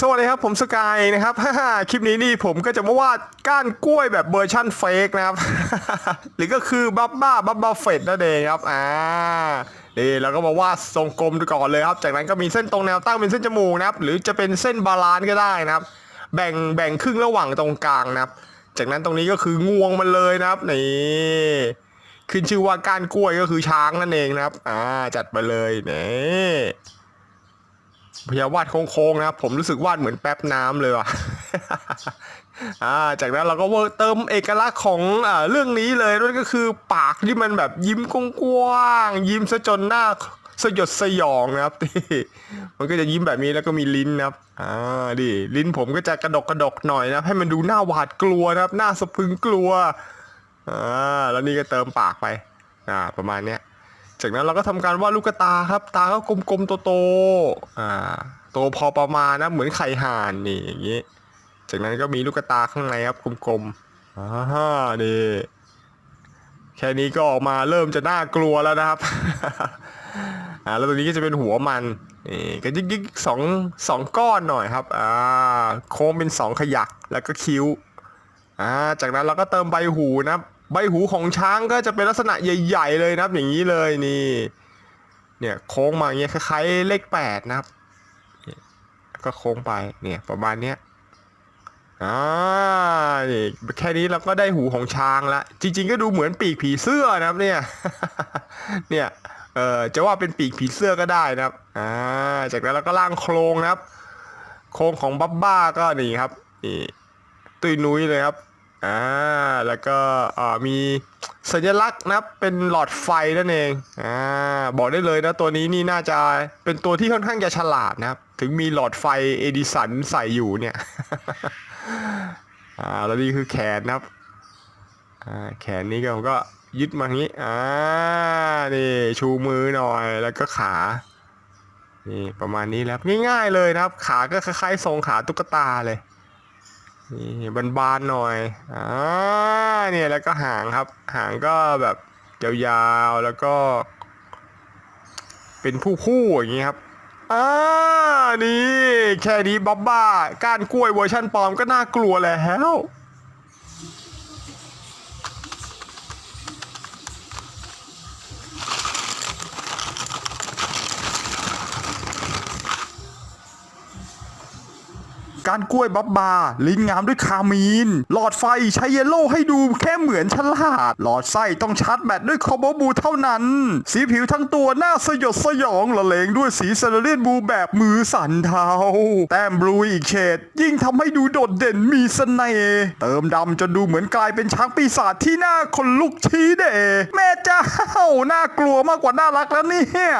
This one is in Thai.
สวัสดีครับผมสกายนะครับ คลิปนี้นี่ผมก็จะมาวาดก้านกล้วยแบบเวอร์ชั่นเฟกนะครับ หรือก็คือบับบ้าบับบ้าเฟดนั่นเองครับ อ่านี่เราก็มาวาดทรงกลมดูก่อนเลยครับ จากนั้นก็มีเส้นตรงแนวตั้งเป็นเส้นจมูกนะครับ หรือจะเป็นเส้นบาลานซ์ก็ได้นะครับ แบ่งแบ่งครึ่งระหว่างตรงกลางนะครับ จากนั้นตรงนี้ก็คืองวงมันเลยนะครับ นี่ขึ้นชื่อว่าก้านกล้วยก็คือช้างนั่นเองนะครับ อ่า จัดไปเลยนี่ พยาวาดโค้งๆนะครับผมรู้สึกวาดเหมือนแป๊บน้ำเลยว่ะอ่าจากนั้นเราก็เติมเอกลักษณ์ของอ่าเรื่องนี้เลยนั่นก็คือปากที่มันแบบยิ้มกว้างๆยิ้มซะจนหน้าสยดสยองนะครับที่มันก็จะยิ้มแบบนี้แล้วก็มีลิ้นนะครับอ่าดิลิ้นผมก็จะกระดกกระดกหน่อยนะให้มันดูหน้าหวาดกลัวนะครับหน้าสะพึงกลัวอ่าแล้วนี่ก็เติมปากไปอ่าประมาณเนี้ย จากนั้นเราก็ทำการวาดลูกตาครับ ตาก็กลมๆโตๆอ่าโตพอประมาณนะเหมือนไข่ห่านนี่อย่างนี้ จากนั้นก็มีลูกตาข้างในครับกลมๆอ่านี่แค่นี้ก็ออกมาเริ่มจะน่ากลัวแล้วนะครับอ่าแล้วตัวนี้ก็จะเป็นหัวมันนี่ก็ยิกๆสองสองก้อนหน่อยครับอ่าโค้งเป็นสองขยักแล้วก็คิ้วอ่าจากนั้นเราก็เติมใบหูนะครับ ใบหูของช้างก็จะเป็นลักษณะใหญ่ ๆ เลยนะครับ อย่างนี้เลยนี่ เนี่ยโค้งมาอย่างเงี้ยคล้ายๆเลขแปดนะครับ ก็โค้งไปเนี่ยประมาณเนี้ยอ่านี่แค่นี้เราก็ได้หูของช้างละจริง ๆ ก็ดูเหมือนปีกผีเสื้อนะครับเนี่ย เนี่ยเออจะว่าเป็นปีกผีเสื้อก็ได้นะครับอ่าจากนั้นเราก็ล่างโครงนะครับ โครงของบับบ้าก็นี่ครับนี่ตุยนุ้ยเลยครับ อ่าแล้วก็อ่ามีสัญลักษณ์นะเป็นหลอดไฟนั่นเองอ่าบอกได้เลยนะตัวนี้นี่น่าจะเป็นตัวที่ค่อนข้างจะฉลาดนะครับ ถึงมีหลอดไฟเอดิสันใส่อยู่เนี่ยอ่าแล้วนี่คือแขนนะครับอ่าแขนนี้ก็ผมก็ยึดมางี้อ่านี่ชูมือหน่อยแล้วก็ขานี่ประมาณนี้แล้วง่ายๆเลยนะครับ ขาก็คล้ายๆทรงขาตุ๊กตาเลย นี่บานๆหน่อยอ่าเนี่ยแล้วก็หางครับ หางก็แบบยาวๆแล้วก็ เป็นผู้ๆอย่างนี้ครับอ่านี่ แค่นี้บ๊อบบ้าก้านกล้วยเวอร์ชันปลอมก็น่ากลัวแล้ว การกล้วยบับบา ลิ้นงามด้วยคามีน หลอดไฟใช้เยลโล่ให้ดูแค่เหมือนฉลาด หลอดไส้ต้องชาร์จแบตด้วยคอโบบูเท่านั้น สีผิวทั้งตัวหน้าสยดสยองละเลงด้วยสีเซเลเรียนบูแบบมือสั่นเทา แต้มบลูอีกเฉดยิ่งทำให้ดูโดดเด่นมีเสน่ห์เติมดำจนดูเหมือนกลายเป็นช้างปีศาจที่หน้าคนลุกชี้เดแม่เจ้าน่ากลัวมากกว่าน่ารักแล้วเนี่ย